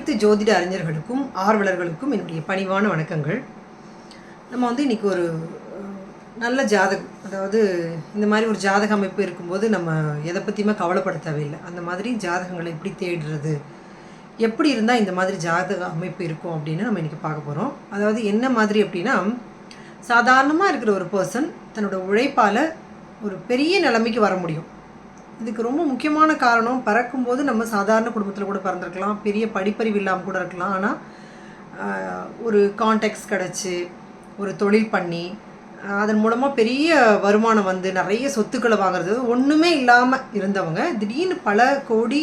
அனைத்து ஜோதிட அறிஞர்களுக்கும் ஆர்வலர்களுக்கும் என்னுடைய பணிவான வணக்கங்கள். நம்ம வந்து இன்றைக்கி ஒரு நல்ல ஜாதகம் அதாவது இந்த மாதிரி ஒரு ஜாதக அமைப்பு இருக்கும்போது நம்ம எதை பற்றியுமே கவலைப்பட தேவையில்லை. அந்த மாதிரி ஜாதகங்களை எப்படி தேடுறது எப்படி இருந்தால் இந்த மாதிரி ஜாதக அமைப்பு இருக்கும் அப்படின்னு நம்ம இன்றைக்கி பார்க்க போகிறோம் அதாவது என்ன மாதிரி அப்படின்னா சாதாரணமாக இருக்கிற ஒரு பர்சன் தன்னோட உழைப்பால் ஒரு பெரிய நிலைமைக்கு வர முடியும். இதுக்கு ரொம்ப முக்கியமான காரணம் பறக்கும்போது நம்ம சாதாரண குடும்பத்தில் கூட பிறந்திருக்கலாம் பெரிய படிப்பறிவு இல்லாமல் கூட இருக்கலாம். ஆனால் ஒரு கான்டெக்ட்ஸ் கிடச்சி ஒரு தொழில் பண்ணி அதன் மூலமாக பெரிய வருமானம் வந்து நிறைய சொத்துக்களை வாங்குறது ஒன்றுமே இல்லாமல் இருந்தவங்க திடீர்னு பல கோடி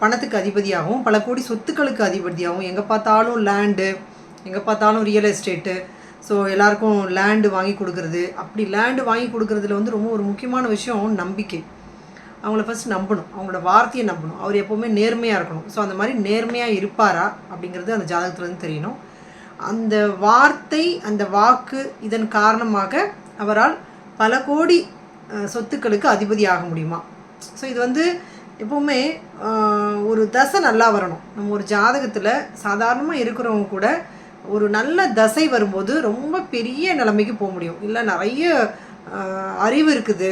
பணத்துக்கு அதிபதியாகவும் பல கோடி சொத்துக்களுக்கு அதிபதியாகவும் எங்கே பார்த்தாலும் லேண்டு எங்கே பார்த்தாலும் ரியல் எஸ்டேட்டு ஸோ எல்லாருக்கும் லேண்டு வாங்கி கொடுக்குறது. அப்படி லேண்டு வாங்கி கொடுக்குறதுல வந்து ரொம்ப ஒரு முக்கியமான விஷயம் நம்பிக்கை. அவங்கள ஃபஸ்ட் நம்பணும். அவங்களோட வார்த்தையை நம்பணும். அவர் எப்போவுமே நேர்மையாக இருக்கணும். ஸோ அந்த மாதிரி நேர்மையாக இருப்பாரா அப்படிங்கிறது அந்த ஜாதகத்துலேருந்து தெரியணும். அந்த வார்த்தை அந்த வாக்கு இதன் காரணமாக அவரால் பல கோடி சொத்துக்களுக்கு அதிபதி ஆக முடியுமா? ஸோ இது வந்து எப்போவுமே ஒரு தசை நல்லா வரணும். நம்ம ஒரு ஜாதகத்தில் சாதாரணமாக இருக்கிறவங்க கூட ஒரு நல்ல தசை வரும்போது ரொம்ப பெரிய நிலைமைக்கு போக முடியும். இல்லை நிறைய அறிவு இருக்குது.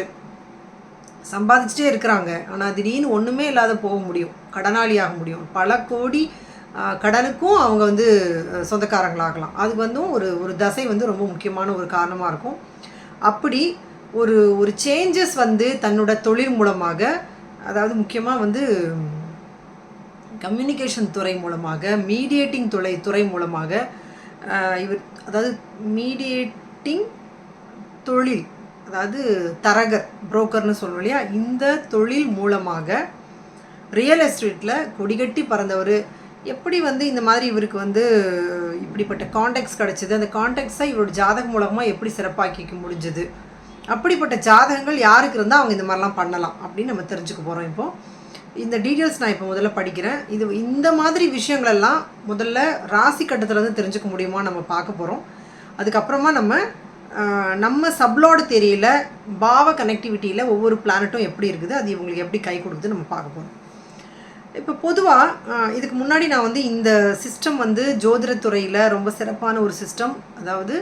சம்பாதிச்சிட்டே இருக்கிறாங்க. ஆனால் திடீர்னு ஒன்றுமே இல்லாத போக முடியும். கடனாளி ஆக முடியும். பல கோடி கடனுக்கும் அவங்க வந்து சொந்தக்காரங்களாகலாம். அதுக்கு வந்து ஒரு ஒரு தசை வந்து ரொம்ப முக்கியமான ஒரு காரணமாக இருக்கும். அப்படி ஒரு ஒரு சேஞ்சஸ் வந்து தன்னோட தொழில் மூலமாக அதாவது முக்கியமாக வந்து கம்யூனிகேஷன் துறை மூலமாக மீடியேட்டிங் துறை துறை மூலமாக இவர் அதாவது மீடியேட்டிங் தொழில் அதாவது தரகர் புரோக்கர்னு சொல்லுவோம் இல்லையா? இந்த தொழில் மூலமாக ரியல் எஸ்டேட்டில் கொடிகட்டி பறந்தவர். எப்படி வந்து இந்த மாதிரி இவருக்கு வந்து இப்படிப்பட்ட கான்டாக்ட்ஸ் கிடச்சிது? அந்த கான்டாக்ட்ஸை இவரோட ஜாதகம் மூலமாக எப்படி சிறப்பாக்கிக்க முடிஞ்சது? அப்படிப்பட்ட ஜாதகங்கள் யாருக்கு இருந்தால் அவங்க இந்த மாதிரிலாம் பண்ணலாம் அப்படின்னு நம்ம தெரிஞ்சுக்க போகிறோம் இப்போது இந்த டீட்டெயில்ஸ் நான் இப்போ முதல்ல படிக்கிறேன். இது இந்த மாதிரி விஷயங்களெல்லாம் முதல்ல ராசி கட்டத்துலேருந்து தெரிஞ்சுக்க முடியுமா நம்ம பார்க்க போகிறோம் அதுக்கப்புறமா நம்ம நம்ம சப்லோடு தெரியல பாவ கனெக்டிவிட்டியில் ஒவ்வொரு பிளானட்டும் எப்படி இருக்குது அது இவங்களுக்கு எப்படி கை கொடுக்குது நம்ம பார்க்க போகிறோம் இப்போ பொதுவாக இதுக்கு முன்னாடி நான் வந்து இந்த சிஸ்டம் வந்து ஜோதிடத்துறையில் ரொம்ப சிறப்பான ஒரு சிஸ்டம் அதாவது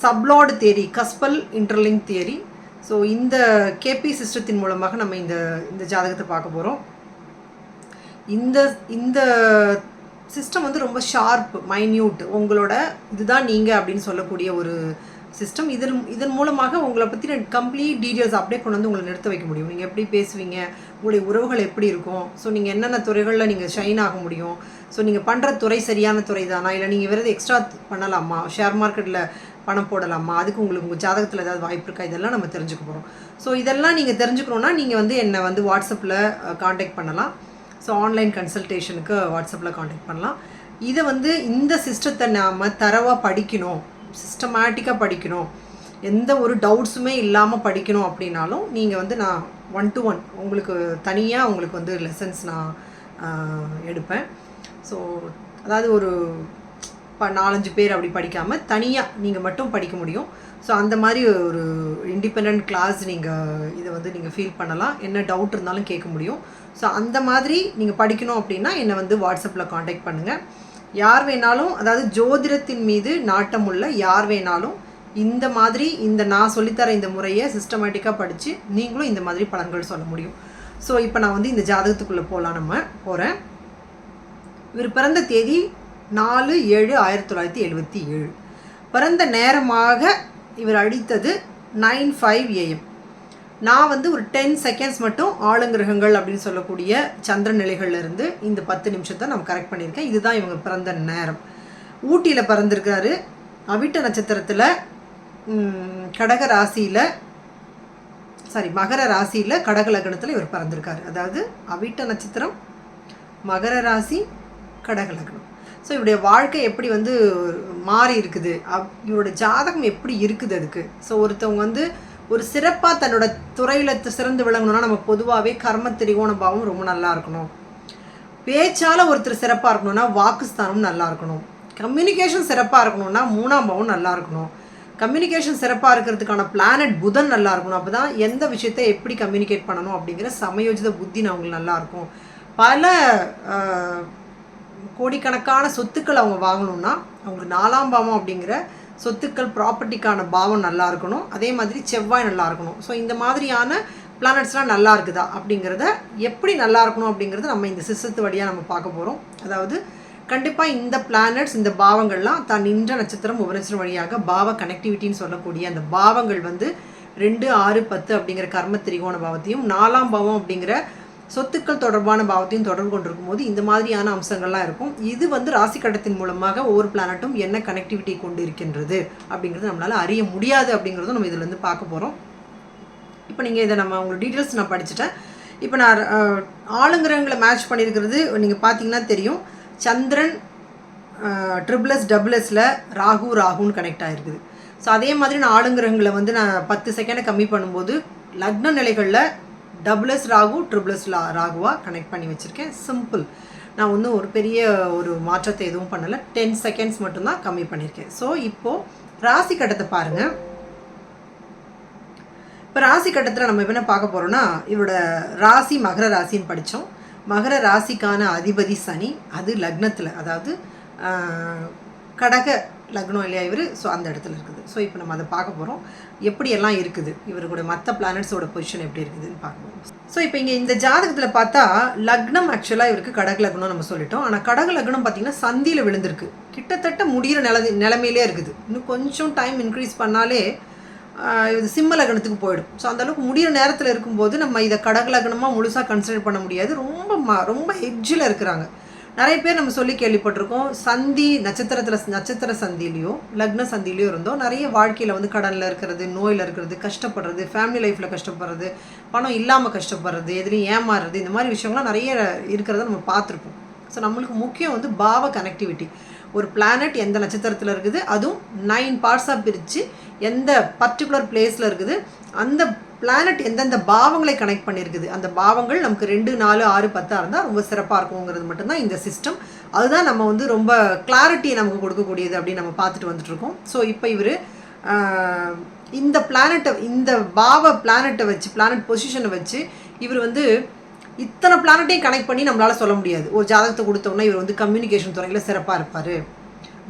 sublord theory cuspal interlink theory so இந்த கேபி சிஸ்டத்தின் மூலமாக நம்ம இந்த இந்த ஜாதகத்தை பார்க்க போகிறோம் இந்த இந்த சிஸ்டம் வந்து ரொம்ப ஷார்ப் மைன்யூட் உங்களோட இதுதான் நீங்கள் அப்படின்னு சொல்லக்கூடிய ஒரு சிஸ்டம் இதன் இதன் மூலமாக உங்களை பற்றின கம்ப்ளீட் டீட்டெயில்ஸ் அப்படியே கொண்டு வந்து உங்களை நிறுத்த வைக்க முடியும். நீங்கள் எப்படி பேசுவீங்க? உங்களுடைய உறவுகள் எப்படி இருக்கும்? ஸோ நீங்கள் என்னென்ன துறைகளில் நீங்கள் ஷைன் ஆக முடியும்? ஸோ நீங்கள் பண்ணுற துறை சரியான துறை தானா இல்லை நீங்கள் வேறு எக்ஸ்ட்ரா பண்ணலாமா? ஷேர் மார்க்கெட்டில் பணம் போடலாமா? அதுக்கு உங்களுக்கு உங்கள் ஜாதகத்தில் ஏதாவது வாய்ப்பு இருக்கா? இதெல்லாம் நம்ம தெரிஞ்சுக்க போகிறோம் ஸோ இதெல்லாம் நீங்கள் தெரிஞ்சுக்கணுன்னா நீங்கள் வந்து என்னை வந்து வாட்ஸ்அப்பில் காண்டாக்ட் பண்ணலாம். ஸோ ஆன்லைன் கன்சல்டேஷனுக்கு வாட்ஸ்அப்பில் காண்டாக்ட் பண்ணலாம். இதை வந்து இந்த சிஸ்டத்தை நாம் தரவாக படிக்கணும். சிஸ்டமேட்டிக்காக படிக்கணும். எந்த ஒரு டவுட்ஸுமே இல்லாமல் படிக்கணும் அப்படின்னாலும் நீங்கள் வந்து நான் ஒன் டு ஒன் உங்களுக்கு தனியாக உங்களுக்கு வந்து லெசன்ஸ் நான் எடுப்பேன். ஸோ அதாவது ஒரு இப்போ நாலஞ்சு பேர் அப்படி படிக்காமல் தனியாக நீங்கள் மட்டும் படிக்க முடியும். ஸோ அந்த மாதிரி ஒரு இண்டிபெண்ட் கிளாஸ் நீங்கள் இதை வந்து நீங்கள் ஃபீல் பண்ணலாம். என்ன டவுட் இருந்தாலும் கேட்க முடியும். ஸோ அந்த மாதிரி நீங்கள் படிக்கணும் அப்படின்னா என்னை வந்து வாட்ஸ்அப்பில் காண்டாக்ட் பண்ணுங்கள் யார் வேணாலும் அதாவது ஜோதிடத்தின் மீது நாட்டம் உள்ள யார் வேணாலும் இந்த மாதிரி இந்த நான் சொல்லித்தர இந்த முறையை சிஸ்டமேட்டிக்காக படித்து நீங்களும் இந்த மாதிரி பலன்கள் சொல்ல முடியும். ஸோ இப்போ நான் வந்து இந்த ஜாதகத்துக்குள்ளே போகலாம் நம்ம போகிறேன் இவர் பிறந்த தேதி நாலு ஏழு ஆயிரத்தி தொள்ளாயிரத்தி எழுபத்தி ஏழு. பிறந்த நேரமாக இவர் அடித்தது நைன் ஃபைவ் ஏஎம் நான் வந்து ஒரு டென் செகண்ட்ஸ் மட்டும் ஆளுங்கிரகங்கள் அப்படின்னு சொல்லக்கூடிய சந்திர நிலைகள்லேருந்து இந்த பத்து நிமிஷத்தை நான் கரெக்ட் பண்ணியிருக்கேன். இதுதான் இவங்க பிறந்த நேரம். ஊட்டியில் பிறந்திருக்காரு. அவிட்ட நட்சத்திரத்தில் கடக ராசியில் சாரி மகர ராசியில் கடக லக்னத்தில் இவர் பிறந்திருக்காரு. அதாவது அவிட்ட நட்சத்திரம் மகர ராசி கடக லக்னம். ஸோ இவருடைய வாழ்க்கை எப்படி வந்து மாறி இருக்குது அப் இவரோட ஜாதகம் எப்படி இருக்குது அதுக்கு? ஸோ ஒருத்தவங்க வந்து ஒரு சிறப்பாக தன்னோட துறையில் சிறந்து விளங்கணும்னா நம்ம பொதுவாகவே கர்ம திரிகோண பாவம் ரொம்ப நல்லா இருக்கணும். பேச்சால் ஒருத்தர் சிறப்பாக இருக்கணும்னா வாக்குஸ்தானம் நல்லா இருக்கணும். கம்யூனிகேஷன் சிறப்பாக இருக்கணும்னா மூணாம் பாவம் நல்லா இருக்கணும். கம்யூனிகேஷன் சிறப்பாக இருக்கிறதுக்கான பிளானட் புதன் நல்லா இருக்கணும். அப்போ தான் எந்த விஷயத்தை எப்படி கம்யூனிகேட் பண்ணணும் அப்படிங்கிற சமயோஜித புத்தி அவங்களுக்கு நல்லா இருக்கும். பல கோடிக்கணக்கான சொத்துக்கள் அவங்க வாங்கணும்னா அவங்களுக்கு நாலாம் பாவம் அப்படிங்கிற சொத்துக்கள் ப்ராப்பர்ட்டிக்கான பாவம் நல்லா இருக்கணும். அதே மாதிரி செவ்வாய் நல்லா இருக்கணும். ஸோ இந்த மாதிரியான பிளானட்ஸ்லாம் நல்லா இருக்குதா அப்படிங்கிறத எப்படி நல்லா இருக்கணும் அப்படிங்கிறத நம்ம இந்த சிஸ்டத்து வழியாக நம்ம பார்க்க போகிறோம் அதாவது கண்டிப்பாக இந்த பிளானட்ஸ் இந்த பாவங்கள்லாம் தான் நின்ற நட்சத்திரம் உபநட்சத்திரம் வழியாக பாவ கனெக்டிவிட்டின்னு சொல்லக்கூடிய அந்த பாவங்கள் வந்து ரெண்டு ஆறு பத்து அப்படிங்கிற கர்ம திரிகோண பாவத்தையும் நாலாம் பாவம் அப்படிங்கிற சொத்துக்கள் தொடர்பான பாவத்தையும் தொடர்பு கொண்டிருக்கும் போது இந்த மாதிரியான அம்சங்கள்லாம் இருக்கும். இது வந்து ராசி கட்டத்தின் மூலமாக ஒவ்வொரு பிளானட்டும் என்ன கனெக்டிவிட்டி கொண்டு இருக்கின்றது அப்படிங்கிறது நம்மளால் அறிய முடியாது அப்படிங்கிறதும் நம்ம இதில் இருந்து பார்க்க போகிறோம் இப்போ நீங்கள் இதை நம்ம உங்களுக்கு டீட்டெயில்ஸ் நான் படிச்சுட்டேன். இப்போ நான் ஆளுங்கிரகங்களை மேட்ச் பண்ணியிருக்கிறது நீங்கள் பார்த்தீங்கன்னா தெரியும். சந்திரன் ட்ரிபிள்எஸ் டபுள்எஸில் ராகு ராகுன்னு கனெக்ட் ஆகிருக்குது ஸோ அதே மாதிரி நான் ஆளுங்கிரகங்களை வந்து நான் பத்து செகண்டை கம்மி பண்ணும்போது லக்ன நிலைகளில் டபுள்எஸ் ராகு ட்ரிபிள்எஸ் லா ராகுவாக கனெக்ட் பண்ணி வச்சுருக்கேன். சிம்பிள் நான் ஒன்றும் ஒரு பெரிய ஒரு மாற்றத்தை எதுவும் பண்ணலை. டென் செகண்ட்ஸ் மட்டும்தான் கம்மி பண்ணியிருக்கேன் ஸோ இப்போது ராசி கட்டத்தை பாருங்கள் இப்போ ராசி கட்டத்தில் நம்ம என்ன பார்க்க போகிறோம்னா இவரோட ராசி மகர ராசின்னு படித்தோம் மகர ராசிக்கான அதிபதி சனி அது லக்னத்தில். அதாவது கடக லக்னம் இல்லையா இவர்? ஸோ அந்த இடத்துல இருக்குது. ஸோ இப்போ நம்ம அதை பார்க்க போகிறோம் எப்படியெல்லாம் இருக்குது? இவருடைய மற்ற பிளானட்ஸோட பொசிஷன் எப்படி இருக்குதுன்னு பார்க்கணும். ஸோ இப்போ இங்கே இந்த ஜாதகத்தில் பார்த்தா லக்னம் ஆக்சுவலாக இவருக்கு கடக லக்னம் நம்ம சொல்லிட்டோம். ஆனால் கடக லக்னம் பார்த்தீங்கன்னா சந்தியில் விழுந்திருக்கு. கிட்டத்தட்ட முடிகிற நில நிலமையிலே இருக்குது. இன்னும் கொஞ்சம் டைம் இன்க்ரீஸ் பண்ணாலே இது சிம்ம லக்னத்துக்கு போயிடும். ஸோ அந்தளவுக்கு முடிகிற நேரத்தில் இருக்கும்போது நம்ம இதை கடக லக்னமாக முழுசாக கன்சிடர் பண்ண முடியாது. ரொம்ப ம ரொம்ப எட்ஜில் இருக்கிறாங்க. நிறைய பேர் நம்ம சொல்லி கேள்விப்பட்டிருக்கோம். சந்தி நட்சத்திரத்தில் நட்சத்திர சந்திலையும் லக்ன சந்திலையும் இருந்தோம். நிறைய வாழ்க்கையில் வந்து கடனில் இருக்கிறது நோயில் இருக்கிறது கஷ்டப்படுறது ஃபேமிலி லைஃப்பில் கஷ்டப்படுறது பணம் இல்லாமல் கஷ்டப்படுறது எதுலேயும் ஏமாறுறது இந்த மாதிரி விஷயங்கள்லாம் நிறைய இருக்கிறத நம்ம பார்த்துருப்போம். ஸோ நம்மளுக்கு முக்கியம் வந்து பாவ கனெக்டிவிட்டி ஒரு பிளானட் எந்த நட்சத்திரத்தில் இருக்குது? அதுவும் நைன் பார்ட்ஸாக பிரித்து எந்த பர்டிகுலர் பிளேஸில் இருக்குது? அந்த பிளானட் எந்தெந்த பாவங்களை கனெக்ட் பண்ணியிருக்குது அந்த பாவங்கள் நமக்கு ரெண்டு நாலு ஆறு பத்தாக இருந்தால் ரொம்ப சிறப்பாக இருக்குங்கிறது மட்டும்தான் இந்த சிஸ்டம் அதுதான் நம்ம வந்து ரொம்ப கிளாரிட்டியை நமக்கு கொடுக்கக்கூடியது அப்படின்னு நம்ம பார்த்துட்டு வந்துட்டு இருக்கோம் ஸோ இப்போ இவர் இந்த பிளானட்டை இந்த பாவ பிளானட்டை வச்சு பிளானட் பொசிஷனை வச்சு இவர் வந்து இத்தனை பிளானட்டையும் கனெக்ட் பண்ணி நம்மளால் சொல்ல முடியாது. ஒரு ஜாதகத்தை கொடுத்தோம்னா இவர் வந்து கம்யூனிகேஷன் துறையில் சிறப்பாக இருப்பார்.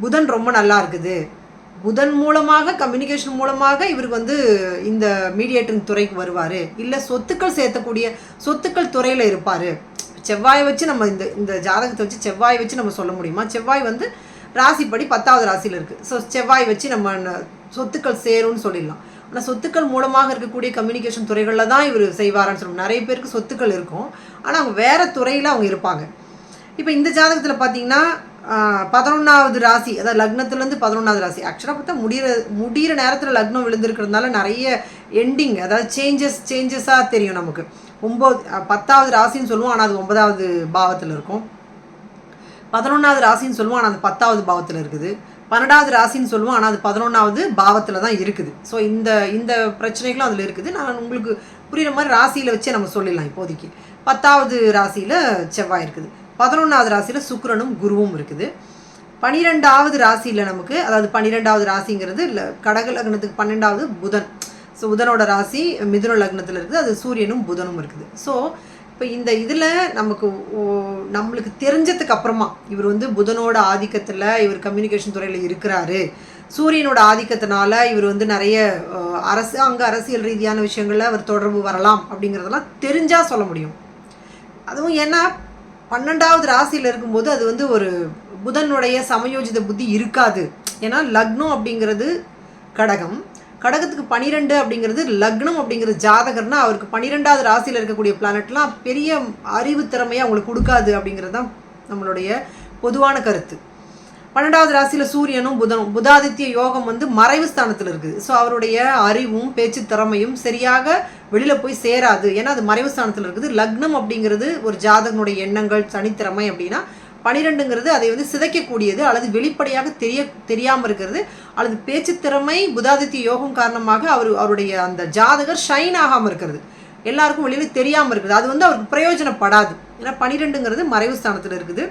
புதன் ரொம்ப நல்லா இருக்குது. புதன் மூலமாக கம்யூனிகேஷன் மூலமாக இவருக்கு வந்து இந்த மீடியேட்டிங் துறைக்கு வருவார். இல்லை சொத்துக்கள் சேர்த்தக்கூடிய சொத்துக்கள் துறையில் இருப்பார். செவ்வாயை வச்சு நம்ம இந்த இந்த ஜாதகத்தை வச்சு செவ்வாயை வச்சு நம்ம சொல்ல முடியுமா? செவ்வாய் வந்து ராசிப்படி பத்தாவது ராசியில் இருக்குது ஸோ செவ்வாய் வச்சு நம்ம சொத்துக்கள் சேரும்னு சொல்லிடலாம். ஆனால் சொத்துக்கள் மூலமாக இருக்கக்கூடிய கம்யூனிகேஷன் துறைகளில் தான் இவர் செய்வாரான்னு சொல்லணும் நிறைய பேருக்கு சொத்துக்கள் இருக்கும். ஆனால் அவங்க வேறு துறையில் அவங்க இருப்பாங்க. இப்போ இந்த ஜாதகத்தில் பார்த்தீங்கன்னா பதினொன்றாவது ராசி அதாவது லக்னத்துலேருந்து பதினொன்றாவது ராசி. ஆக்சுவலாக பார்த்தா முடிகிற முடிகிற நேரத்தில் லக்னம் விழுந்திருக்கிறதுனால நிறைய எண்டிங் அதாவது சேஞ்சஸ் சேஞ்சஸாக தெரியும் நமக்கு. ஒம்பது பத்தாவது ராசின்னு சொல்லுவோம் ஆனால் அது ஒன்பதாவது பாவத்தில் இருக்கும். பதினொன்றாவது ராசின்னு சொல்லுவோம் ஆனால் அது பத்தாவது பாவத்தில் இருக்குது. பன்னெண்டாவது ராசின்னு சொல்லுவோம் ஆனால் அது பதினொன்றாவது பாவத்தில் தான் இருக்குது. ஸோ இந்த இந்த பிரச்சனைகளும் அதில் இருக்குது. நான் உங்களுக்கு புரியுற மாதிரி ராசியில் வச்சே நம்ம சொல்லிடலாம் இப்போதைக்கு. பத்தாவது ராசியில் செவ்வாய் இருக்குது. பதினொன்றாவது ராசியில் சுக்கிரனும் குருவும் இருக்குது. பனிரெண்டாவது ராசியில் நமக்கு அதாவது பன்னிரெண்டாவது ராசிங்கிறது இல்லை கடக லக்னத்துக்கு பன்னெண்டாவது புதன். ஸோ புதனோட ராசி மிதுன லக்னத்தில் இருக்குது அது சூரியனும் புதனும் இருக்குது. ஸோ இப்போ இந்த இதில் நமக்கு நம்மளுக்கு தெரிஞ்சதுக்கு அப்புறமா இவர் வந்து புதனோட ஆதிக்கத்தில் இவர் கம்யூனிகேஷன் துறையில் இருக்கிறாரு. சூரியனோட ஆதிக்கத்தினால இவர் வந்து நிறைய அரசு அங்கே அரசியல் ரீதியான விஷயங்களில் அவர் தொடர்பு வரலாம் அப்படிங்கிறதெல்லாம் தெரிஞ்சால் சொல்ல முடியும். அதுவும் ஏன்னா பன்னெண்டாவது ராசியில் இருக்கும்போது அது வந்து ஒரு புதனுடைய சமயோஜித புத்தி இருக்காது. ஏன்னா லக்னம் அப்படிங்கிறது கடகம். கடகத்துக்கு பனிரெண்டு அப்படிங்கிறது லக்னம் அப்படிங்கிறது ஜாதகர்னா அவருக்கு பன்னிரெண்டாவது ராசியில் இருக்கக்கூடிய பிளானட்லாம் பெரிய அறிவு திறமையை அவங்களுக்கு கொடுக்காது அப்படிங்கிறது தான் நம்மளுடைய பொதுவான கருத்து. பன்னெண்டாவது ராசியில் சூரியனும் புதனும். புதாதித்ய யோகம் வந்து மறைவு ஸ்தானத்தில் இருக்குது ஸோ அவருடைய அறிவும் பேச்சு திறமையும் சரியாக வெளியில் போய் சேராது. ஏன்னா அது மறைவு ஸ்தானத்தில் இருக்குது. லக்னம் அப்படிங்கிறது ஒரு ஜாதகனுடைய எண்ணங்கள் தனித்திறமை அப்படின்னா பனிரெண்டுங்கிறது அதை வந்து சிதைக்கக்கூடியது அல்லது வெளிப்படையாக தெரிய தெரியாமல் இருக்கிறது. அல்லது பேச்சு திறமை புதாதித்ய யோகம் காரணமாக அவர் அவருடைய அந்த ஜாதகர் ஷைன் ஆகாமல் இருக்கிறது. எல்லாருக்கும் வெளியில் தெரியாமல் இருக்குது. அது வந்து அவருக்கு பிரயோஜனப்படாது. ஏன்னா பனிரெண்டுங்கிறது மறைவு ஸ்தானத்தில் இருக்குது.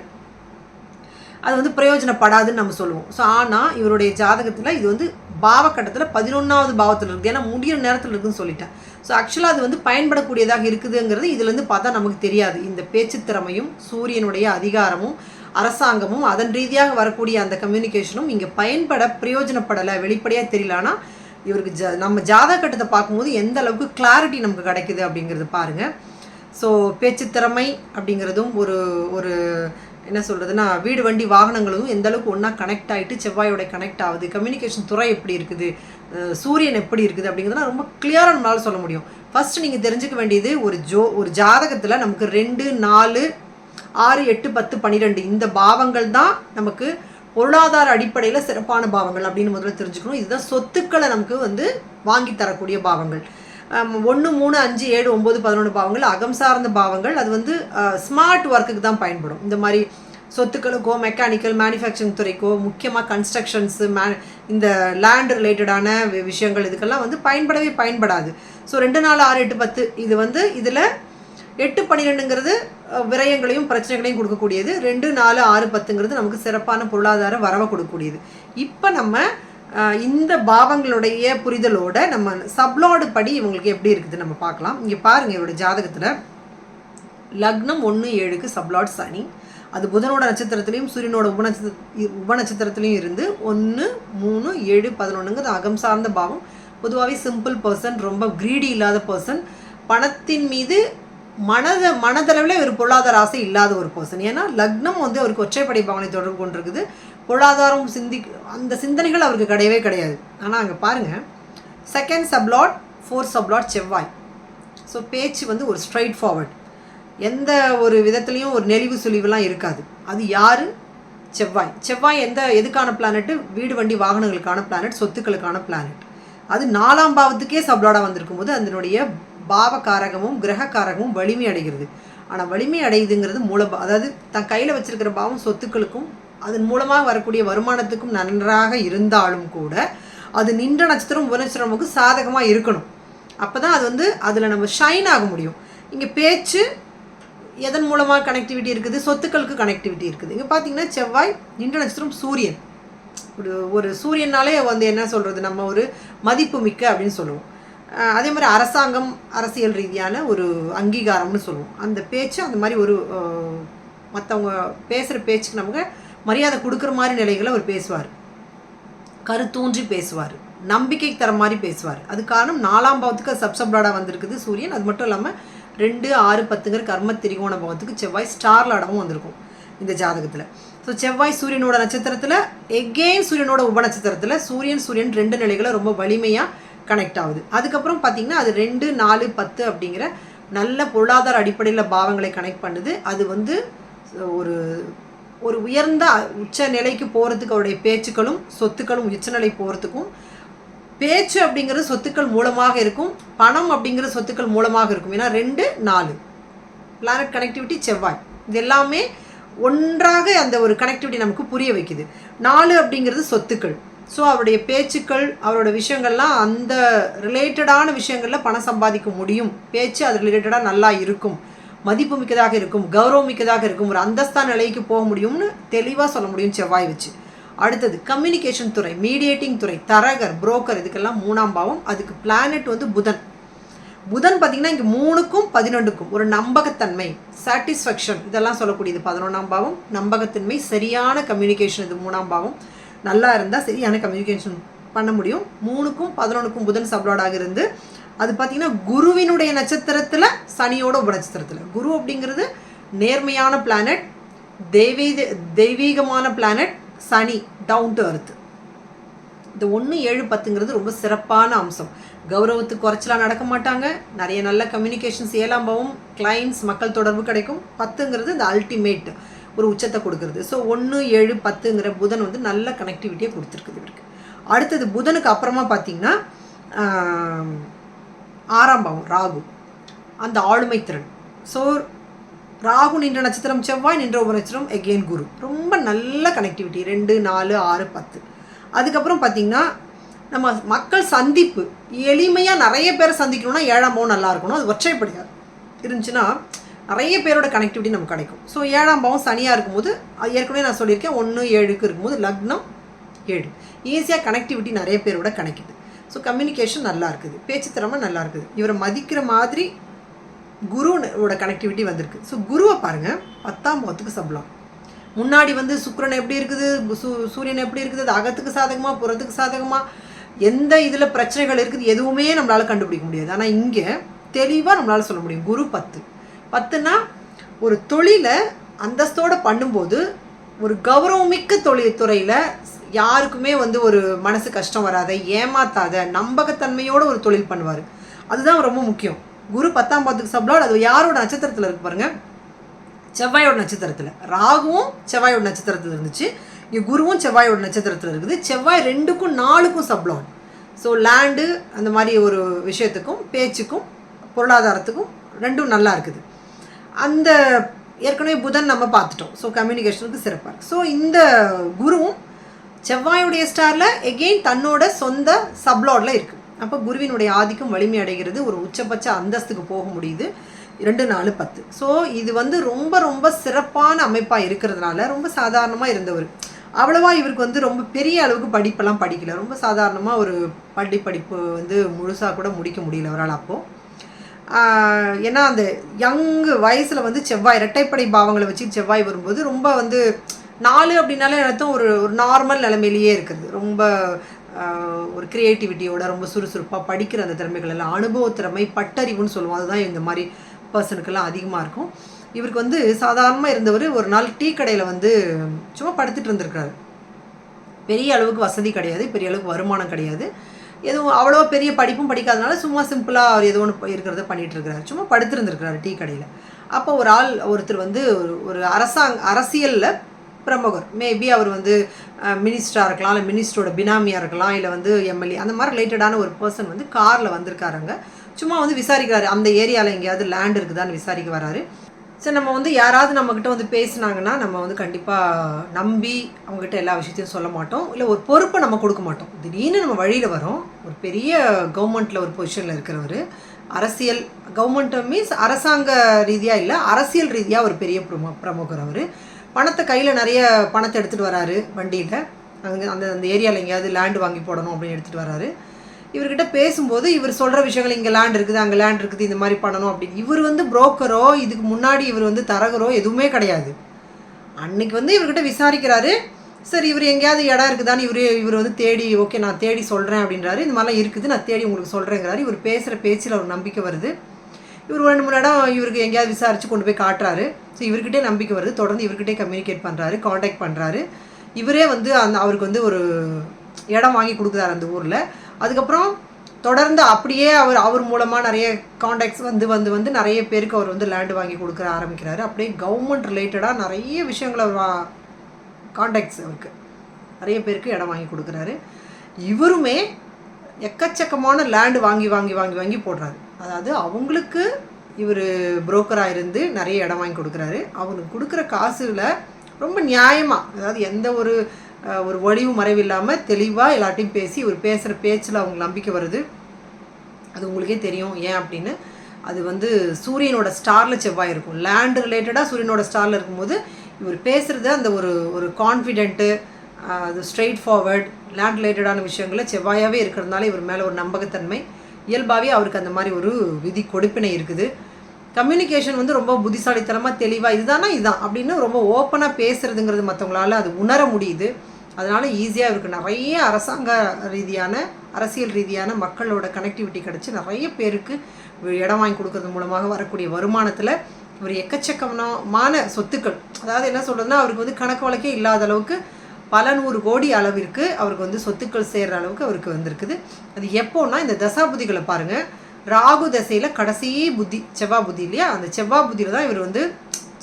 அது வந்து பிரயோஜனப்படாதுன்னு நம்ம சொல்லுவோம். ஸோ ஆனால் இவருடைய ஜாதகத்தில் இது வந்து பாவக்கட்டத்தில் பதினொன்றாவது பாவத்தில் இருக்குது ஏன்னா முடியிற நேரத்தில் இருக்குதுன்னு சொல்லிட்டேன். ஸோ ஆக்சுவலாக அது வந்து பயன்படக்கூடியதாக இருக்குதுங்கிறது இதுலேருந்து பார்த்தா நமக்கு தெரியாது. இந்த பேச்சு திறமையும் சூரியனுடைய அதிகாரமும் அரசாங்கமும் அதன் ரீதியாக வரக்கூடிய அந்த கம்யூனிகேஷனும் இங்கே பயன்பட பிரயோஜனப்படலை வெளிப்படையாக தெரியல. ஆனால் இவருக்கு ஜ நம்ம ஜாதக கட்டத்தை பார்க்கும்போது எந்த அளவுக்கு கிளாரிட்டி நமக்கு கிடைக்குது அப்படிங்கிறது பாருங்கள் ஸோ பேச்சு திறமை அப்படிங்கிறதும் ஒரு ஒரு என்ன சொல்கிறதுனா வீடு வண்டி வாகனங்களும் எந்த அளவுக்கு ஒன்றா கனெக்ட் ஆகிட்டு செவ்வாயோட கனெக்ட் ஆகுது கம்யூனிகேஷன் துறை எப்படி இருக்குது சூரியன் எப்படி இருக்குது அப்படிங்கிறதுலாம் ரொம்ப கிளியராக நம்மளால் சொல்ல முடியும். ஃபஸ்ட்டு நீங்கள் தெரிஞ்சுக்க வேண்டியது ஒரு ஜோ ஒரு ஜாதகத்தில் நமக்கு ரெண்டு நாலு ஆறு எட்டு பத்து பன்னிரெண்டு இந்த பாவங்கள் தான் நமக்கு பொருளாதார அடிப்படையில் சிறப்பான பாவங்கள் அப்படின்னு முதல்ல தெரிஞ்சுக்கணும். இதுதான் சொத்துக்களை நமக்கு வந்து வாங்கி தரக்கூடிய பாவங்கள். ஒன்று மூணு அஞ்சு ஏழு ஒம்பது பதினொன்று பாவங்கள் அகம் சார்ந்த பாவங்கள் அது வந்து ஸ்மார்ட் ஒர்க்குக்கு தான் பயன்படும். இந்த மாதிரி சொத்துக்களுக்கோ மெக்கானிக்கல் மேனுஃபேக்சரிங் துறைக்கோ முக்கியமாக கன்ஸ்ட்ரக்ஷன்ஸு மே இந்த லேண்ட் ரிலேட்டடான விஷயங்கள் இதுக்கெல்லாம் வந்து பயன்படவே பயன்படாது. ஸோ ரெண்டு நாலு ஆறு எட்டு பத்து இது வந்து இதில் எட்டு பன்னிரெண்டுங்கிறது விரயங்களையும் பிரச்சனைகளையும் கொடுக்கக்கூடியது. ரெண்டு நாலு ஆறு பத்துங்கிறது நமக்கு சிறப்பான பொருளாதார வரவை கொடுக்கக்கூடியது. இப்போ நம்ம இந்த பாவங்களுடைய புரிதலோட நம்ம சப்லாடு படி இவங்களுக்கு எப்படி இருக்குது நம்ம பார்க்கலாம். இங்கே பாருங்கள் இவரோட ஜாதகத்தில். லக்னம் ஒன்று ஏழுக்கு சப்லாட் சனி. அது புதனோட நட்சத்திரத்துலையும் சூரியனோட உபநட்சத்திர உபநட்சத்திரத்துலையும் இருந்து ஒன்று மூணு ஏழு பதினொன்றுங்கிறது அகம் சார்ந்த பாவம். பொதுவாகவே சிம்பிள் பர்சன் ரொம்ப கிரீடி இல்லாத பர்சன் பணத்தின் மீது மனத மனதளவில் ஒரு பொருளாதார ஆசை இல்லாத ஒரு பர்சன் ஏன்னா லக்னம் வந்து அவருக்கு ஒற்றைப்படை பாவனை தொடர்பு கொண்டிருக்குது. பொருளாதாரம் சிந்தி அந்த சிந்தனைகள் அவருக்கு கிடையவே கிடையாது. ஆனால் அங்கே பாருங்கள் செகண்ட் சப்லாட் ஃபோர்த் சப்லாட் செவ்வாய். ஸோ பேச்சு வந்து ஒரு ஸ்ட்ரைட் ஃபார்வர்ட் எந்த ஒரு விதத்துலேயும் ஒரு நெளிவு சுழிவுலாம் இருக்காது. அது யார்? செவ்வாய். செவ்வாய் எந்த எதுக்கான பிளானட்டு வீடு வண்டி வாகனங்களுக்கான பிளானட் சொத்துக்களுக்கான பிளானட் அது நாலாம் பாவத்துக்கே சப்லாடாக வந்திருக்கும் போது அதனுடைய பாவகாரகமும் கிரகக்காரகமும் வலிமை அடைகிறது. ஆனால் வலிமை அடையுதுங்கிறது மூல அதாவது தன் கையில் வச்சுருக்கிற பாவம் சொத்துக்களுக்கும் அதன் மூலமாக வரக்கூடிய வருமானத்துக்கும் நன்றாக இருந்தாலும் கூட அது நின்ற நட்சத்திரம் உபநட்சத்திரமுக்கு சாதகமாக இருக்கணும். அப்போ தான் அது வந்து அதில் நம்ம ஷைன் ஆக முடியும். இங்கே பேச்சு எதன் மூலமாக கனெக்டிவிட்டி இருக்குது? சொத்துக்களுக்கு கனெக்டிவிட்டி இருக்குது. இங்கே பார்த்தீங்கன்னா செவ்வாய் நின்ற நட்சத்திரம் சூரியன். ஒரு ஒரு சூரியனாலே வந்து என்ன சொல்கிறது நம்ம ஒரு மதிப்பு மிக்க அப்படின்னு சொல்லுவோம். அதே மாதிரி அரசாங்கம் அரசியல் ரீதியான ஒரு அங்கீகாரம்னு சொல்லுவோம். அந்த பேச்சு அந்த மாதிரி ஒரு மற்றவங்க பேசுகிற பேச்சுக்கு நமக்கு மரியாதை கொடுக்குற மாதிரி நிலைகளை அவர் பேசுவார். கருத்தூன்றி பேசுவார். நம்பிக்கை தர மாதிரி பேசுவார். அது காரணம் நாலாம் பாவத்துக்கு சப்சப்லாடாக வந்திருக்குது சூரியன். அது மட்டும் இல்லாமல் ரெண்டு ஆறு பத்துங்கிற கர்ம திரிகோண பாவத்துக்கு செவ்வாய் ஸ்டார் லாடாவும் வந்திருக்கும் இந்த ஜாதகத்தில். ஸோ செவ்வாய் சூரியனோட நட்சத்திரத்தில் எகெயின் சூரியனோட உப நட்சத்திரத்தில் சூரியன் சூரியன் ரெண்டு நிலைகளை ரொம்ப வலிமையாக கனெக்ட் ஆகுது. அதுக்கப்புறம் பார்த்திங்கன்னா அது ரெண்டு நாலு பத்து அப்படிங்கிற நல்ல பொருளாதார அடிப்படையில் பாவங்களை கனெக்ட் பண்ணுது. அது வந்து ஒரு ஒரு உயர்ந்த உச்ச நிலைக்கு போகிறதுக்கு அவருடைய பேச்சுக்களும் சொத்துக்களும் உச்சநிலை போகிறதுக்கும் பேச்சு அப்படிங்கிறது சொத்துக்கள் மூலமாக இருக்கும் பணம் அப்படிங்கிற சொத்துக்கள் மூலமாக இருக்கும். ஏன்னா ரெண்டு நாலு. பிளானட் கனெக்டிவிட்டி செவ்வாய். இது எல்லாமே ஒன்றாக அந்த ஒரு கனெக்டிவிட்டி நமக்கு புரிய வைக்குது. நாலு அப்படிங்கிறது சொத்துக்கள். ஸோ அவருடைய பேச்சுக்கள் அவரோட விஷயங்கள்லாம் அந்த ரிலேட்டடான விஷயங்களில் பணம் சம்பாதிக்க முடியும். பேச்சு அது ரிலேட்டடாக நல்லா இருக்கும். மதிப்பு மிக்கதாக இருக்கும் கௌரவம் மிக்கதாக இருக்கும் ஒரு அந்தஸ்தான நிலைக்கு போக முடியும்னு தெளிவாக சொல்ல முடியும் செவ்வாய் வச்சு. அடுத்தது கம்யூனிகேஷன் துறை மீடியேட்டிங் துறை தரகர் புரோக்கர் இதுக்கெல்லாம் மூணாம் பாவம். அதுக்கு பிளானட் வந்து புதன். புதன் பார்த்திங்கன்னா இங்கே மூணுக்கும் பதினொன்றுக்கும் ஒரு நம்பகத்தன்மை சாட்டிஸ்ஃபேக்ஷன் இதெல்லாம் சொல்லக்கூடியது பதினொன்றாம் பாவம். நம்பகத்தன்மை சரியான கம்யூனிகேஷன் இது மூணாம் பாவம். நல்லா இருந்தால் சரியான கம்யூனிகேஷன் பண்ண முடியும். மூணுக்கும் பதினொன்றுக்கும் புதன் சப்ளாடாக இருந்து அது பார்த்தீங்கன்னா குருவினுடைய நட்சத்திரத்தில் சனியோட உபநட்சத்திரத்தில். குரு அப்படிங்கிறது நேர்மையான பிளானட் தெய்வீக தெய்வீகமான பிளானட் சனி டவுன் டு அர்த் இந்த ஒன்று ஏழு பத்துங்கிறது ரொம்ப சிறப்பான அம்சம். கௌரவத்துக்கு குறைச்சலாம் நடக்க மாட்டாங்க. நிறைய நல்ல கம்யூனிகேஷன்ஸ் ஏழாம் பாவம். கிளைண்ட்ஸ் மக்கள் தொடர்பு கிடைக்கும். பத்துங்கிறது இந்த அல்டிமேட் ஒரு உச்சத்தை கொடுக்குறது. ஸோ ஒன்று ஏழு பத்துங்கிற புதன் வந்து நல்ல கனெக்டிவிட்டியை கொடுத்துருக்குது இவருக்கு. அடுத்தது புதனுக்கு அப்புறமா பார்த்தீங்கன்னா ஆறாம் பாவம் ராகு. அந்த ஆளுமை திறன். ஸோ ராகு நின்ற நட்சத்திரம் செவ்வாய் நின்ற ஒரு நட்சத்திரம் எகெயின் குரு. ரொம்ப நல்ல கனெக்டிவிட்டி ரெண்டு நாலு ஆறு பத்து. அதுக்கப்புறம் பார்த்தீங்கன்னா நம்ம மக்கள் சந்திப்பு. எளிமையாக நிறைய பேரை சந்திக்கணும்னா ஏழாம் பாவம் நல்லா இருக்கணும். அது ஒற்றைப்படியாக இருந்துச்சுன்னா நிறைய பேரோட கனெக்டிவிட்டி நமக்கு கிடைக்கும். ஸோ ஏழாம் பாவம் சனியாக இருக்கும்போது அது ஏற்கனவே நான் சொல்லியிருக்கேன் ஒன்று ஏழுக்கு இருக்கும்போது லக்னம் ஏழு. ஈஸியாக கனெக்டிவிட்டி நிறைய பேரோட கணக்குது ஸோ கம்யூனிகேஷன் நல்லா இருக்குது பேச்சு திறமை நல்லா இருக்குது இவரை மதிக்கிற மாதிரி குருவோட கனெக்டிவிட்டி வந்திருக்கு. ஸோ குருவை பாருங்கள் பத்தாம் பாவத்துக்கு சம்பளம் முன்னாடி வந்து சுக்கிரன் எப்படி இருக்குது? சூ சூரியன் எப்படி இருக்குது? அது அகத்துக்கு சாதகமாக புறத்துக்கு சாதகமாக எந்த இதில் பிரச்சனைகள் இருக்குது? எதுவுமே நம்மளால் கண்டுபிடிக்க முடியாது. ஆனால் இங்கே தெளிவாக நம்மளால் சொல்ல முடியும். குரு பத்து. பத்துனா ஒரு தொழிலை அந்தஸ்தோடு பண்ணும்போது ஒரு கௌரவமிக்க தொழில் துறையில் யாருக்குமே வந்து ஒரு மனசு கஷ்டம் வராத ஏமாத்தாத நம்பகத்தன்மையோட ஒரு தொழில் பண்ணுவார். அதுதான் ரொம்ப முக்கியம். குரு பத்தாம் பத்துக்கு சப்ளாட் அது யாரோட நட்சத்திரத்தில் இருக்கு பாருங்க? செவ்வாயோட நட்சத்திரத்தில். ராகுவும் செவ்வாயோட நட்சத்திரத்தில் இருந்துச்சு. இங்கே குருவும் செவ்வாயோட நட்சத்திரத்தில் இருக்குது. செவ்வாய் ரெண்டுக்கும் நாலுக்கும் சப்ளாட் ஸோ லேண்டு அந்த மாதிரி ஒரு விஷயத்துக்கும் பேச்சுக்கும் பொருளாதாரத்துக்கும் ரெண்டும் நல்லா இருக்குது. அந்த ஏற்கனவே புதன் நம்ம பார்த்துட்டோம். ஸோ கம்யூனிகேஷனுக்கு சிறப்பாக ஸோ இந்த குருவும் செவ்வாயுடைய ஸ்டாரில் எகெயின் தன்னோட சொந்த சப்ளாட்ல இருக்குது அப்போ குருவினுடைய ஆதிக்கம் வலிமை அடைகிறது. ஒரு உச்சபட்ச அந்தஸ்துக்கு போக முடியுது. ரெண்டு நாலு பத்து. ஸோ இது வந்து ரொம்ப ரொம்ப சிறப்பான அமைப்பாக இருக்கிறதுனால ரொம்ப சாதாரணமாக இருந்தவர். அவ்வளவா இவருக்கு வந்து ரொம்ப பெரிய அளவுக்கு படிப்பெல்லாம் படிக்கல. ரொம்ப சாதாரணமாக ஒரு பள்ளி படிப்பு வந்து முழுசாக கூட முடிக்க முடியல அவரால் அப்போது ஏன்னா அந்த யங்கு வயசில் வந்து செவ்வாய் இரட்டைப்படை பாவங்களை வச்சு செவ்வாய் வரும்போது ரொம்ப வந்து நாலு அப்படின்னாலே அர்த்தம் ஒரு ஒரு நார்மல் நிலைமையிலேயே இருக்குது. ரொம்ப ஒரு க்ரியேட்டிவிட்டியோட ரொம்ப சுறுசுறுப்பாக படிக்கிற அந்த திறமைகள் எல்லாம் அனுபவ திறமை பட்டறிவுன்னு சொல்லுவோம். அதுதான் இந்த மாதிரி பர்சனுக்கெல்லாம் அதிகமாக இருக்கும். இவருக்கு வந்து சாதாரணமாக இருந்தவர் ஒரு நாள் டீ கடையில் வந்து சும்மா படுத்துட்டு இருந்திருக்காரு. பெரிய அளவுக்கு வசதி கிடையாது பெரிய அளவுக்கு வருமானம் கிடையாது. எதுவும் அவ்வளோ பெரிய படிப்பும் படிக்காதனால சும்மா சிம்பிளாக அவர் ஏதோ ஒன்று இருக்கிறத பண்ணிகிட்டு இருக்கிறார் சும்மா படுத்திருந்திருக்கிறாரு டீ கடையில். அப்போ ஒரு ஆள் ஒருத்தர் வந்து ஒரு ஒரு அரசாங்க அரசியலில் பிரமுகர். மேபி அவர் வந்து மினிஸ்டராக இருக்கலாம் இல்லை மினிஸ்டரோட பினாமியாக இருக்கலாம் இல்லை வந்து எம்எல்ஏ அந்த மாதிரி ரிலேட்டடான ஒரு பர்சன் வந்து காரில் வந்திருக்காருங்க சும்மா வந்து விசாரிக்கிறாரு. அந்த ஏரியாவில் எங்கேயாவது லேண்ட் இருக்குதான்னு விசாரிக்க வராரு. சரி நம்ம வந்து யாராவது நம்மக்கிட்ட வந்து பேசுனாங்கன்னா நம்ம வந்து கண்டிப்பாக நம்பி அவங்ககிட்ட எல்லா விஷயத்தையும் சொல்ல மாட்டோம். இல்லை ஒரு பொறுப்பை நம்ம கொடுக்க மாட்டோம். திடீர்னு நம்ம வழியில் வரோம். ஒரு பெரிய கவர்மெண்ட்டில் ஒரு பொசிஷனில் இருக்கிறவர். அரசியல் கவர்மெண்ட் மீன்ஸ் அரசாங்க ரீதியாக இல்லை அரசியல் ரீதியாக ஒரு பெரிய பிரமு பிரமுகர் அவர். பணத்தை கையில் நிறைய பணத்தை எடுத்துகிட்டு வராரு வண்டியில். அங்கே அந்த அந்த ஏரியாவில் எங்கேயாவது லேண்டு வாங்கி போடணும் அப்படின்னு எடுத்துகிட்டு வராரு. இவர்கிட்ட பேசும்போது இவர் சொல்கிற விஷயங்கள் இங்கே லேண்ட் இருக்குது அங்கே லேண்ட் இருக்குது இந்த மாதிரி பண்ணணும் அப்படின்னு. இவர் வந்து புரோக்கரோ இதுக்கு முன்னாடி இவர் வந்து தரகரோ எதுவுமே கிடையாது. அன்னைக்கு வந்து இவர்கிட்ட விசாரிக்கிறாரு. சரி இவர் எங்கேயாவது இடம் இருக்குதான்னு இவர் இவர் வந்து தேடி ஓகே நான் தேடி சொல்கிறேன் அப்படின்றாரு. இந்த மாதிரிலாம் இருக்குது நான் தேடி உங்களுக்கு சொல்கிறேங்கிறாரு இவர் பேசுகிற பேச்சில் ஒரு நம்பிக்கை வருது. இவர் ரெண்டு மூணு இடம் இவருக்கு எங்கேயாவது விசாரித்து கொண்டு போய் காட்டுறாரு. ஸோ இவர்கிட்டே நம்பிக்கை வருது. தொடர்ந்து இவர்கிட்டே கம்யூனிகேட் பண்ணுறாரு காண்டாக்ட் பண்ணுறாரு இவரே வந்து அந்த அவருக்கு வந்து ஒரு இடம் வாங்கி கொடுக்குறாரு அந்த ஊரில். அதுக்கப்புறம் தொடர்ந்து அப்படியே அவர் அவர் மூலமாக நிறைய காண்டாக்ட்ஸ் வந்து வந்து வந்து நிறைய பேருக்கு அவர் வந்து லேண்டு வாங்கி கொடுக்குற ஆரம்பிக்கிறாரு. அப்படியே கவர்மெண்ட் ரிலேட்டடாக நிறைய விஷயங்களை காண்டாக்ட்ஸ் அவருக்கு. நிறைய பேருக்கு இடம் வாங்கி கொடுக்குறாரு. இவருமே எக்கச்சக்கமான லேண்டு வாங்கி வாங்கி வாங்கி வாங்கி போடுறாரு. அதாவது அவங்களுக்கு இவர் புரோக்கராக இருந்து நிறைய இடம் வாங்கி கொடுக்குறாரு. அவனுக்கு கொடுக்குற காசுல ரொம்ப நியாயமாக அதாவது எந்த ஒரு ஒரு ஒளிவு மறைவு இல்லாமல் தெளிவாக எல்லாட்டையும் பேசி இவர் பேசுகிற பேச்சில் அவங்க நம்பிக்கை வருது. அது உங்களுக்கே தெரியும் ஏன் அப்படின்னு. அது வந்து சூரியனோட ஸ்டாரில் செவ்வாய் இருக்கும். லேண்ட் ரிலேட்டடாக சூரியனோட ஸ்டாரில் இருக்கும்போது இவர் பேசுகிறது அந்த ஒரு ஒரு கான்ஃபிடென்ட்டு அது ஸ்ட்ரெயிட் ஃபார்வர்ட் லேண்ட் ரிலேட்டடான விஷயங்களில் செவ்வாயாகவே இருக்கிறதுனால இவர் மேலே ஒரு நம்பகத்தன்மை. இயல்பாகவே அவருக்கு அந்த மாதிரி ஒரு விதி கொடுப்பினை இருக்குது. கம்யூனிகேஷன் வந்து ரொம்ப புத்திசாலித்தனமாக தெளிவாக இதுதானா இதுதான் அப்படின்னு ரொம்ப ஓப்பனாக பேசுகிறதுங்கிறது மற்றவங்களால அது உணர முடியுது. அதனால் ஈஸியாக இருக்குது நிறைய அரசாங்க ரீதியான அரசியல் ரீதியான மக்களோட கனெக்டிவிட்டி கிடச்சி நிறைய பேருக்கு இடம் வாங்கி கொடுக்கறது மூலமாக வரக்கூடிய வருமானத்தில் ஒரு எக்கச்சக்கமான சொத்துக்கள். அதாவது என்ன சொல்கிறதுனா அவருக்கு வந்து கணக்கு வழக்கே இல்லாத அளவுக்கு பல நூறு கோடி அளவிற்கு அவருக்கு வந்து சொத்துக்கள் சேர்ற அளவுக்கு அவருக்கு வந்திருக்குது. அது எப்போன்னா இந்த தசாபுதிகளை பாருங்கள் ராகு தசையில் கடைசி புத்தி செவ்வா புத்தி இல்லையா? அந்த செவ்வா புத்தியில் தான் இவர் வந்து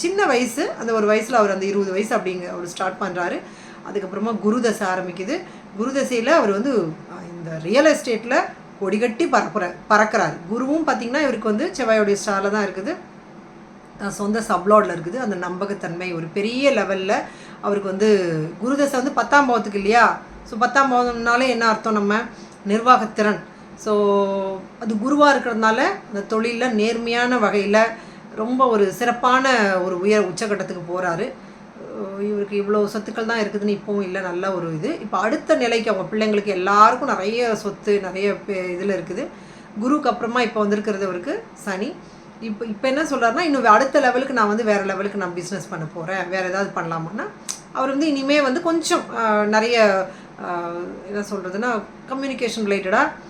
சின்ன வயசு அந்த ஒரு வயசில் அவர் அந்த இருபது வயசு அப்படிங்க அவர் ஸ்டார்ட் பண்ணுறாரு அதுக்கப்புறமா குரு தசை ஆரம்பிக்குது. குரு தசையில் அவர் வந்து இந்த ரியல் எஸ்டேட்டில் கொடிகட்டி பறப்புற பறக்கிறாரு. குருவும் பார்த்திங்கன்னா இவருக்கு வந்து செவ்வாயோடைய ஸ்டாரில் தான் இருக்குது. சொந்த சப்லாடில் இருக்குது. அந்த நம்பகத்தன்மை ஒரு பெரிய லெவலில் அவருக்கு வந்து குருதசை வந்து பத்தாம் பாவத்துக்கு இல்லையா? ஸோ பத்தாம் பாவம்னாலே என்ன அர்த்தம் நம்ம? நிர்வாகத்திறன். ஸோ அது குருவாக இருக்கிறதுனால அந்த தொழிலில் நேர்மையான வகையில் ரொம்ப ஒரு சிறப்பான ஒரு உயர் உச்சகட்டத்துக்கு போகிறாரு இவருக்கு இவ்வளோ சொத்துக்கள் தான் இருக்குதுன்னு இப்போவும் இல்லை நல்ல ஒரு இது. இப்போ அடுத்த நிலைக்கு அவங்க பிள்ளைங்களுக்கு எல்லாருக்கும் நிறைய சொத்து நிறைய இதில் இருக்குது. குருவுக்கு அப்புறமா இப்போ வந்திருக்கிறது அவருக்கு சனி. இப்போ இப்போ என்ன சொல்கிறாருன்னா இன்னும் அடுத்த லெவலுக்கு நான் வந்து வேறு லெவலுக்கு நான் பிஸ்னஸ் பண்ண போகிறேன் வேறு ஏதாவது பண்ணலாமான்னா அவர் வந்து இனிமேல் வந்து கொஞ்சம் நிறைய என்ன சொல்கிறதுனா கம்யூனிகேஷன் ரிலேட்டடாக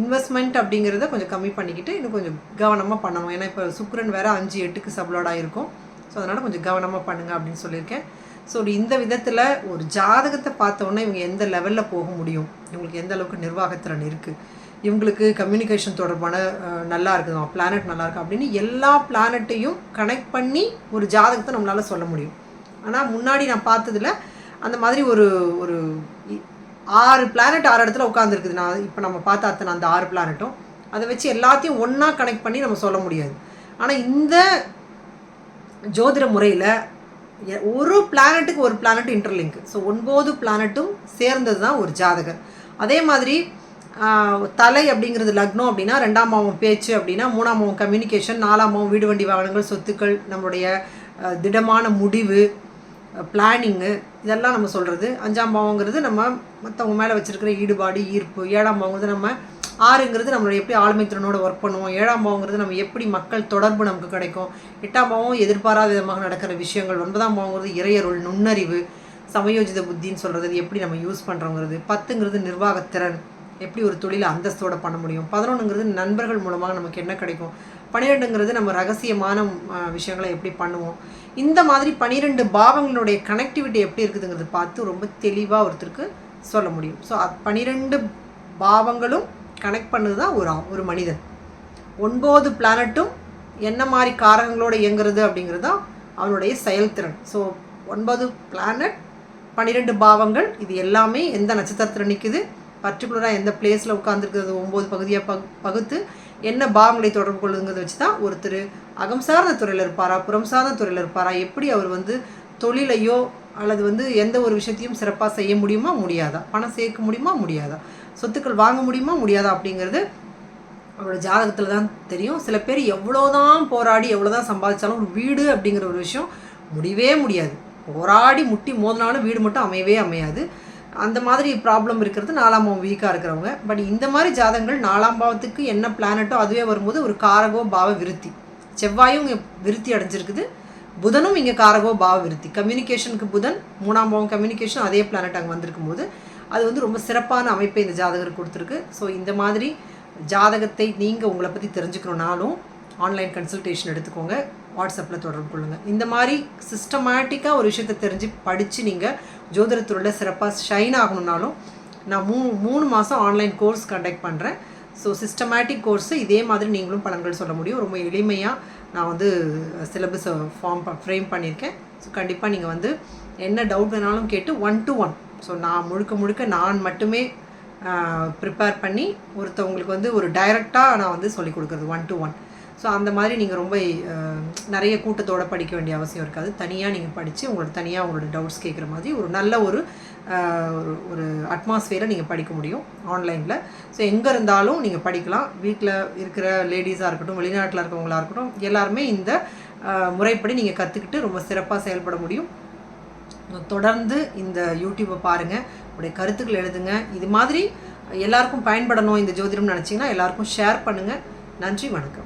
இன்வெஸ்ட்மெண்ட் அப்படிங்கிறத கொஞ்சம் கம்மி பண்ணிக்கிட்டு இன்னும் கொஞ்சம் கவனமாக பண்ணணும். ஏன்னா இப்போ சுக்ரன் வேறு அஞ்சு எட்டுக்கு சப்ளோடாக இருக்கும் ஸோ அதனால் கொஞ்சம் கவனமாக பண்ணுங்க அப்படின்னு சொல்லியிருக்கேன். ஸோ இந்த விதத்தில் ஒரு ஜாதகத்தை பார்த்தோன்னே இவங்க எந்த லெவலில் போக முடியும்? இவங்களுக்கு எந்த அளவுக்கு நிர்வாகத்திறன் இருக்குது இவங்களுக்கு கம்யூனிகேஷன் தொடர்பான நல்லா இருக்குது பிளானட் நல்லா இருக்கு அப்படின்னு எல்லா பிளானட்டையும் கனெக்ட் பண்ணி ஒரு ஜாதகத்தை நம்மளால் சொல்ல முடியும். ஆனால் முன்னாடி நான் பார்த்ததுல அந்த மாதிரி ஒரு ஒரு ஆறு பிளானட் ஆறு இடத்துல உட்காந்துருக்குது நான் இப்போ நம்ம பார்த்த அத்தனை அந்த ஆறு பிளானட்டும் அதை வச்சு எல்லாத்தையும் ஒன்றா கனெக்ட் பண்ணி நம்ம சொல்ல முடியாது. ஆனால் இந்த ஜோதிட முறையில் ஒரு பிளானட்டுக்கு ஒரு பிளானட் இன்டர்லிங்க் ஸோ ஒன்பது பிளானட்டும் சேர்ந்தது தான் ஒரு ஜாதகர். அதே மாதிரி தலை அப்படிங்கிறது லக்னம் அப்படின்னா ரெண்டாம் மாவம் பேச்சு அப்படின்னா மூணாம் மாவம் கம்யூனிகேஷன் நாலாம் மாவம் வீடு வண்டி வாகனங்கள் சொத்துக்கள் நம்மளுடைய திடமான முடிவு பிளானிங்கு இதெல்லாம் நம்ம சொல்கிறது அஞ்சாம் பாவங்கிறது நம்ம மற்றவங்க மேலே வச்சுருக்கிற ஈடுபாடு ஈர்ப்பு. ஏழாம் பாவங்கிறது நம்ம ஆறுங்கிறது நம்மளோட எப்படி ஆளுமை திறனோட ஒர்க் பண்ணுவோம். ஏழாம் பாவங்கிறது நம்ம எப்படி மக்கள் தொடர்பு நமக்கு கிடைக்கும். எட்டாம் பாவம் எதிர்பாராத விதமாக நடக்கிற விஷயங்கள். ஒன்பதாம் பாவங்கிறது இறையருள் நுண்ணறிவு சமயோஜித புத்தின்னு சொல்கிறது எப்படி நம்ம யூஸ் பண்ணுறோங்கிறது பத்துங்கிறது நிர்வாகத்திறன் எப்படி ஒரு தொழிலை அந்தஸ்தோடு பண்ண முடியும்? பதினொன்றுங்கிறது நண்பர்கள் மூலமாக நமக்கு என்ன கிடைக்கும்? பன்னிரெண்டுங்கிறது நம்ம ரகசியமான விஷயங்களை எப்படி பண்ணுவோம்? இந்த மாதிரி பன்னிரெண்டு பாவங்களுடைய கனெக்டிவிட்டி எப்படி இருக்குதுங்கிறது பார்த்து ரொம்ப தெளிவாக ஒருத்தருக்கு சொல்ல முடியும். ஸோ பன்னிரெண்டு பாவங்களும் கனெக்ட் பண்ணது தான் ஒரு ஒரு மனிதன். ஒன்பது பிளானட்டும் என்ன மாதிரி காரகங்களோடு இயங்குறது அப்படிங்கிறது தான் அவனுடைய செயல்திறன். ஸோ ஒன்பது பிளானட் பன்னிரெண்டு பாவங்கள் இது எல்லாமே எந்த நட்சத்திரத்தில் நிற்குது பர்டிகுலராக எந்த பிளேஸில் உட்காந்துருக்கிறது ஒம்பது பகுதியாக பகு பகுத்து என்ன பாவங்களை தொடர்பு கொள்ளுங்கிறத வச்சு தான் ஒருத்தர் அகம் சார்ந்த துறையில் இருப்பாரா புறம் சார்ந்த துறையில் இருப்பாரா எப்படி அவர் வந்து தொழிலையோ அல்லது வந்து எந்த ஒரு விஷயத்தையும் சிறப்பாக செய்ய முடியுமா முடியாதா? பணம் சேர்க்க முடியுமா முடியாதா? சொத்துக்கள் வாங்க முடியுமா முடியாதா? அப்படிங்கிறது அவரோட ஜாதகத்தில் தான் தெரியும். சில பேர் எவ்வளோதான் போராடி எவ்வளோதான் சம்பாதிச்சாலும் ஒரு வீடு அப்படிங்கிற ஒரு விஷயம் முடியவே முடியாது. போராடி முட்டி மோதினாலும் வீடு மட்டும் அமையவே அமையாது. அந்த மாதிரி ப்ராப்ளம் இருக்கிறது நாலாம் பாவம் வீக்காக இருக்கிறவங்க. பட் இந்த மாதிரி ஜாதகங்கள் நாலாம் பாவத்துக்கு என்ன பிளானட்டோ அதுவே வரும்போது ஒரு காரகோ பாவ விருத்தி. செவ்வாயும் இங்கே விருத்தி அடைஞ்சிருக்குது. புதனும் இங்கே காரகோ பாவ விருத்தி. கம்யூனிகேஷனுக்கு புதன் மூணாம் பாவம் கம்யூனிகேஷன் அதே பிளானட் அங்கே வந்திருக்கும் போது அது வந்து ரொம்ப சிறப்பான அமைப்பை இந்த ஜாதகர் கொடுத்துருக்கு. ஸோ இந்த மாதிரி ஜாதகத்தை நீங்கள் உங்களை பற்றி தெரிஞ்சுக்கணுன்னாலும் ஆன்லைன் கன்சல்டேஷன் எடுத்துக்கோங்க. வாட்ஸ்அப்பில் தொடர்பு கொள்ளுங்கள் இந்த மாதிரி சிஸ்டமேட்டிக்காக ஒரு விஷயத்தை தெரிஞ்சு படித்து நீங்கள் ஜோதிடத்துறையில் சிறப்பாக ஷைன் ஆகணுன்னாலும் நான் மூணு மூணு மாதம் ஆன்லைன் கோர்ஸ் கண்டக்ட் பண்ணுறேன் ஸோ சிஸ்டமேட்டிக் கோர்ஸு இதே மாதிரி நீங்களும் பலன்கள் சொல்ல முடியும். ரொம்ப எளிமையாக நான் வந்து சிலபஸை ஃபார்ம் ஃப்ரேம் பண்ணியிருக்கேன். ஸோ கண்டிப்பாக நீங்கள் வந்து என்ன டவுட் வேணாலும் கேட்டு ஒன் டு ஒன் ஸோ நான் முழுக்க முழுக்க நான் மட்டுமே ப்ரிப்பேர் பண்ணி ஒருத்தவங்களுக்கு வந்து ஒரு டைரெக்டாக நான் வந்து சொல்லிக் கொடுக்குறது ஒன் டு ஒன் ஸோ அந்த மாதிரி நீங்கள் ரொம்ப நிறைய கூட்டத்தோட படிக்க வேண்டிய அவசியம் இருக்காது. தனியாக நீங்கள் படித்து உங்களோட தனியாக உங்களோட டவுட்ஸ் கேட்குற மாதிரி ஒரு நல்ல ஒரு ஒரு ஒரு அட்மாஸ்ஃபியரை நீங்கள் படிக்க முடியும் ஆன்லைனில் ஸோ எங்கே இருந்தாலும் நீங்கள் படிக்கலாம். வீட்டில் இருக்கிற லேடிஸாக இருக்கட்டும் வெளிநாட்டில் இருக்கவங்களா இருக்கட்டும் எல்லாருமே இந்த முறைப்படி நீங்கள் கற்றுக்கிட்டு ரொம்ப சிறப்பாக செயல்பட முடியும். தொடர்ந்து இந்த யூடியூப்பை பாருங்கள் உங்களுடைய கருத்துக்கள் எழுதுங்க. இது மாதிரி எல்லாருக்கும் பயன்படணும் இந்த ஜோதிடம் நினச்சிங்கன்னா எல்லாருக்கும் ஷேர் பண்ணுங்கள் நன்றி வணக்கம்.